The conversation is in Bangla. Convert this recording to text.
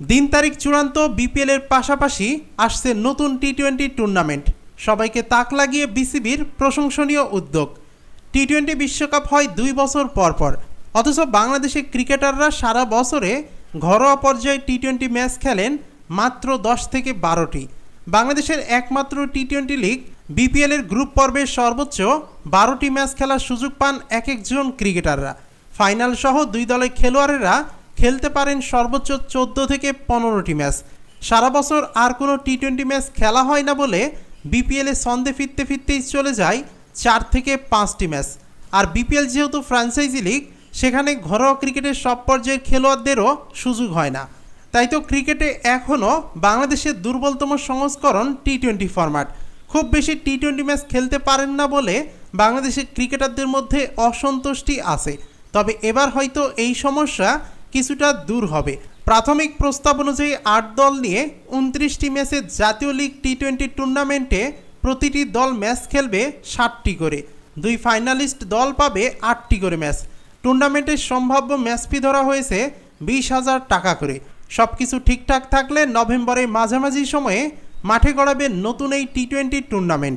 দিন তারিখ চূড়ান্ত বিপিএলের পাশাপাশি আসছে নতুন টি টোয়েন্টি টুর্নামেন্ট সবাইকে তাক লাগিয়ে বিসিবির প্রশংসনীয় উদ্যোগ। টি টোয়েন্টি বিশ্বকাপ হয় দুই বছর পর পর। অথচ বাংলাদেশের ক্রিকেটাররা সারা বছরে ঘরোয়া পর্যায়ে টি টোয়েন্টি ম্যাচ খেলেন মাত্র দশ থেকে বারোটি। বাংলাদেশের একমাত্র টি টোয়েন্টি লিগ বিপিএলের গ্রুপ পর্বের সর্বোচ্চ বারোটি ম্যাচ খেলার সুযোগ পান এক একজন ক্রিকেটাররা। ফাইনাল সহ দুই দলের খেলোয়াড়েরা খেলতে পারেন সর্বোচ্চ চোদ্দ থেকে পনেরোটি ম্যাচ। সারা বছর আর কোনো টি টোয়েন্টি ম্যাচ খেলা হয় না বলে বিপিএলে ছন্দে ফিরতে ফিরতেই চলে যায় চার থেকে পাঁচটি ম্যাচ। আর বিপিএল যেহেতু ফ্র্যাঞ্চাইজি লিগ সেখানে ঘরোয়া ক্রিকেটের সব পর্যায়ের খেলোয়াড়দেরও সুযোগ হয় না। তাই তো ক্রিকেটে এখনও বাংলাদেশের দুর্বলতম সংস্করণ টি টোয়েন্টি ফরম্যাট খুব বেশি টি টোয়েন্টি ম্যাচ খেলতে পারেন না বলে বাংলাদেশের ক্রিকেটারদের মধ্যে অসন্তুষ্টি আছে। তবে এবার হয়তো এই সমস্যা কিছুটা দূর হবে। প্রাথমিক প্রস্তাব অনুযায়ী আট দল নিয়ে উনত্রিশটি ম্যাচে জাতীয় লিগ টি টোয়েন্টি টুর্নামেন্টে প্রতিটি দল ম্যাচ খেলবে ষাটটি করে। দুই ফাইনালিস্ট দল পাবে আটটি করে ম্যাচ। টুর্নামেন্টের সম্ভাব্য ম্যাচ ফি ধরা হয়েছে বিশ হাজার টাকা করে। সব কিছু ঠিকঠাক থাকলে নভেম্বরের মাঝামাঝি সময়ে মাঠে গড়াবে নতুন এই টি টোয়েন্টি টুর্নামেন্ট।